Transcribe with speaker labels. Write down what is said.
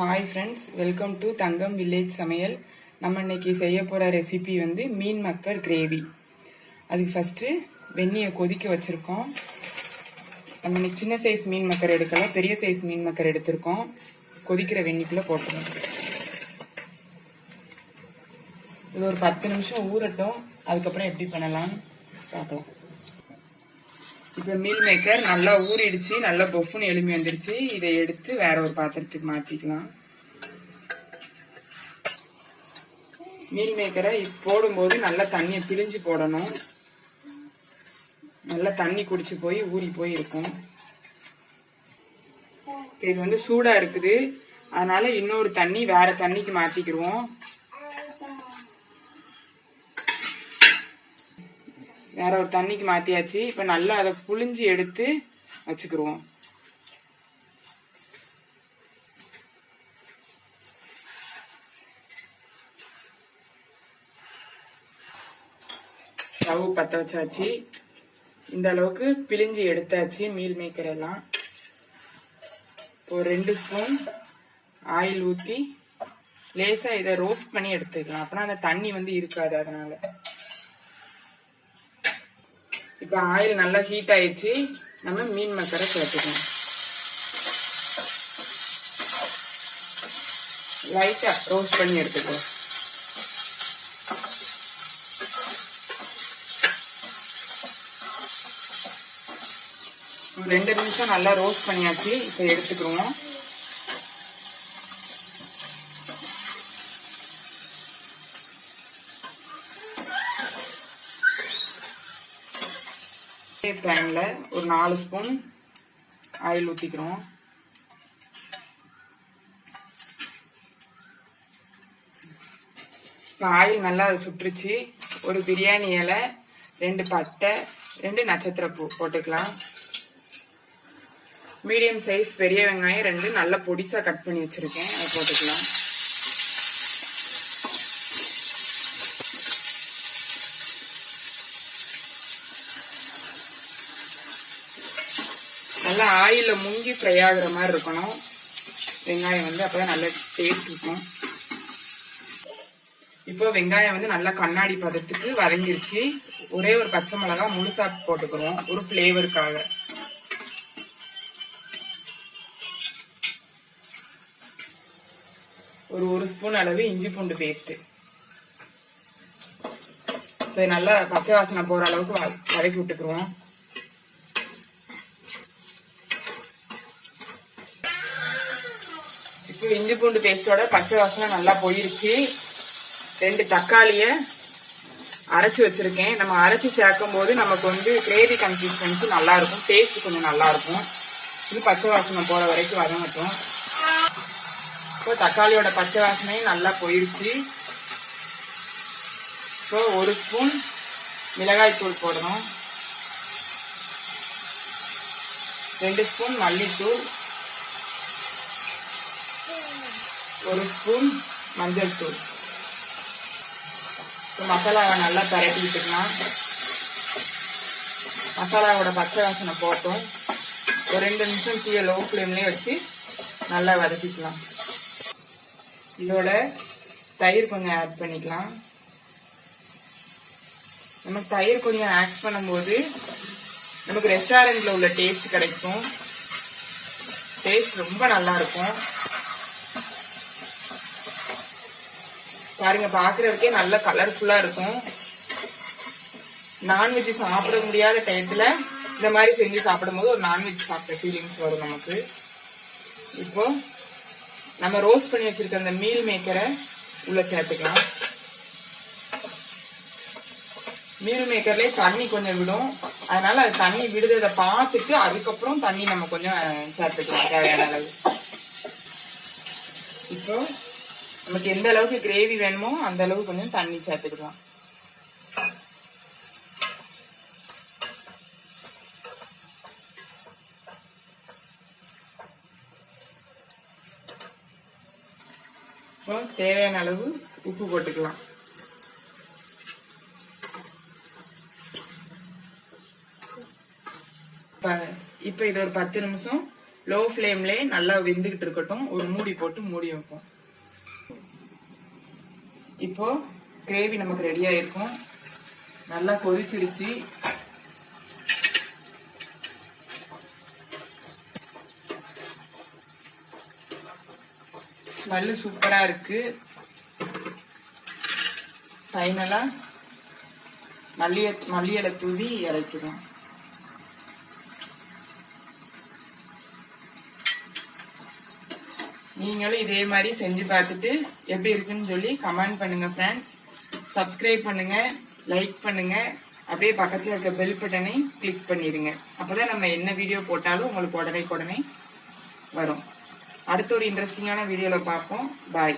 Speaker 1: Hi friends welcome to Thangam village சமையல் நம்ம இன்னைக்கு செய்ய போகிற ரெசிபி வந்து மீன் மக்கர் கிரேவி அதுக்கு ஃபஸ்ட்டு வெந்நியை கொதிக்க வச்சுருக்கோம். நம்ம இன்னைக்கு சின்ன சைஸ் மீன் மக்கர் எடுக்கல பெரிய சைஸ் மீன் மக்கர் எடுத்திருக்கோம். கொதிக்கிற வெந்நிக்குள்ளே போட்டுருவோம் இது ஒரு பத்து நிமிஷம் ஊறட்டும். அதுக்கப்புறம் எப்படி பண்ணலாம் பார்க்கலாம். இப்போ மீல் மேக்கர் நல்லா ஊறிடுச்சு நல்லா பொஃப்னு எலும்பி வந்துருச்சு இதை எடுத்து வேற ஒரு பாத்திரத்துக்கு மாற்றிக்கலாம் மீல் மேக்கரை போடும்போது நல்லா தண்ணியை பிழிஞ்சு போடணும். நல்லா தண்ணி குடிச்சு போய் ஊறி போய் இருக்கும் இது வந்து சூடாக இருக்குது. அதனால இன்னொரு தண்ணி வேற தண்ணிக்கு மாற்றிக்கிடுவோம் வேற ஒரு தண்ணிக்கு மாத்தியாச்சு. இப்ப நல்லா அதை புழிஞ்சு எடுத்து வச்சுக்கிருவோம். ஸ்டவ் பத்த வச்சாச்சு. இந்த அளவுக்கு பிழிஞ்சு எடுத்தாச்சு மீல் மேக்கர் எல்லாம். ஒரு ரெண்டு ஸ்பூன் ஆயில் ஊற்றி லேசாக இதை ரோஸ்ட் பண்ணி எடுத்துக்கலாம். அப்பனா அந்த தண்ணி வந்து இருக்காது அதனால. இப்ப ஆயில் நல்லா ஹீட் ஆயிடுச்சு நம்ம மீன் மக்கரை சேர்த்துக்கணும் லைட்டா ரோஸ்ட் பண்ணி எடுத்துக்கலாம். ரெண்டு நிமிஷம் நல்லா ரோஸ்ட் பண்ணியாச்சு இப்போ எடுத்துக்கிறோம் பேனில் ஒரு நாலு ஸ்பூன் ஆயில் ஊற்றிக்கிறோம் இப்போ ஆயில் நல்லா சுற்றுச்சு. ஒரு பிரியாணி இலை ரெண்டு பட்டை ரெண்டு நட்சத்திரப்பூ போட்டுக்கலாம். மீடியம் சைஸ் பெரிய வெங்காயம் ரெண்டு நல்ல பொடிசாக கட் பண்ணி வச்சுருக்கேன். அதை போட்டுக்கலாம். நல்லா ஆயிலில் முங்கி ஃப்ரை ஆகுற மாதிரி இருக்கணும். வெங்காயம் வந்து அப்பதான் நல்லா டேஸ்ட் இருக்கும். இப்போ வெங்காயம் வந்து நல்லா கண்ணாடி பதத்துக்கு வதங்கிருச்சு. ஒரே ஒரு பச்சை மிளகா முழுசா போட்டுக்கிறோம். ஒரு ஃப்ளேவருக்காக ஒரு ஒரு ஸ்பூன் அளவு இஞ்சி பூண்டு பேஸ்ட் இப்போ நல்லா பச்சை வாசனை போற அளவுக்கு வ- வதக்கி விட்டுக்குருவோம் இப்போ இஞ்சி பூண்டு பேஸ்டோட பச்சை வாசனை நல்லா போயிருச்சு. ரெண்டு தக்காளியை அரைச்சி வச்சுருக்கேன். நம்ம அரைச்சி சேர்க்கும் போது நமக்கு வந்து கிரேவி கன்சிஸ்டன்சி நல்லா இருக்கும். டேஸ்ட் கொஞ்சம் நல்லாயிருக்கும் இது பச்சை வாசனை போகிற வரைக்கும் வதங்கட்டும் இப்போ தக்காளியோட பச்சை வாசனையும் நல்லா போயிருச்சு. இப்போ ஒரு ஸ்பூன் மிளகாய் தூள் போடணும். ரெண்டு ஸ்பூன் மல்லித்தூள். ஒரு ஸ்பூன் மஞ்சள் தூள். இப்போ மசாலாவை நல்லா பரட்டி விட்டுக்கலாம். மசாலாவோட பச்சை வாசனை போட்டோம் ஒரு ரெண்டு நிமிஷம் தீயை லோ ஃப்ளேம்லேயே வச்சு நல்லா வதக்கிக்கலாம். இதோட தயிர் கொஞ்சம் ஆட் பண்ணிக்கலாம். நம்ம தயிர் கொஞ்சம் ஆட் பண்ணும்போது நமக்கு ரெஸ்டாரண்ட்ல உள்ள டேஸ்ட் கிடைக்கும். டேஸ்ட் ரொம்ப நல்லா பாருங்க பாக்குறதுக்கே நல்ல கலர்ஃபுல்லா இருக்கும். நான்வெஜ் சாப்பிட முடியாத டயத்துல இந்த மாதிரி செஞ்சு சாப்பிடும்போது ஒரு நான்வெஜ் சாப்பிட்ட ஃபீலிங்ஸ் வரும் நமக்கு. இப்போ நம்ம ரோஸ்ட் பண்ணி வச்சிருக்க அந்த மீல் மேக்கரை உள்ள சேர்த்துக்கலாம். மீல் மேக்கர்லயே தண்ணி கொஞ்சம் விடும். அதனால அது தண்ணி விடுறத பார்த்துட்டு அதுக்கப்புறம் தண்ணி நம்ம கொஞ்சம் சேர்த்துக்கலாம் தேவையான அளவு. இப்போ நமக்கு எந்த அளவுக்கு கிரேவி வேணுமோ அந்த அளவுக்கு கொஞ்சம் தண்ணி சேர்த்துக்கலாம். தேவையான அளவு உப்பு போட்டுக்கலாம். இப்போ இது ஒரு பத்து நிமிஷம் லோ ஃப்ளேம்ல நல்லா வெந்துகிட்டு இருக்கட்டும். ஒரு மூடி போட்டு மூடி வைப்போம். இப்போ கிரேவி நமக்கு ரெடி ஆயிருக்கும். நல்லா கொதிச்சிருச்சு ஸ்மெல்லு சூப்பரா இருக்கு. ஃபைனலா மல்லிய மல்லியலை தூவி இறக்கிடும் நீங்களும் இதே மாதிரி செஞ்சு பார்த்துட்டு எப்படி இருக்குன்னு சொல்லி கமெண்ட் பண்ணுங்க ஃப்ரெண்ட்ஸ் சப்ஸ்கிரைப் பண்ணுங்க லைக் பண்ணுங்க. அப்படியே பக்கத்தில் இருக்க பெல் பட்டனை கிளிக் பண்ணிடுங்க. அப்பதான் நம்ம என்ன வீடியோ போட்டாலும் உங்களுக்கு உடனே உடனே வரும். அடுத்த ஒரு இன்ட்ரெஸ்டிங்கான வீடியோவில் பார்ப்போம். பாய்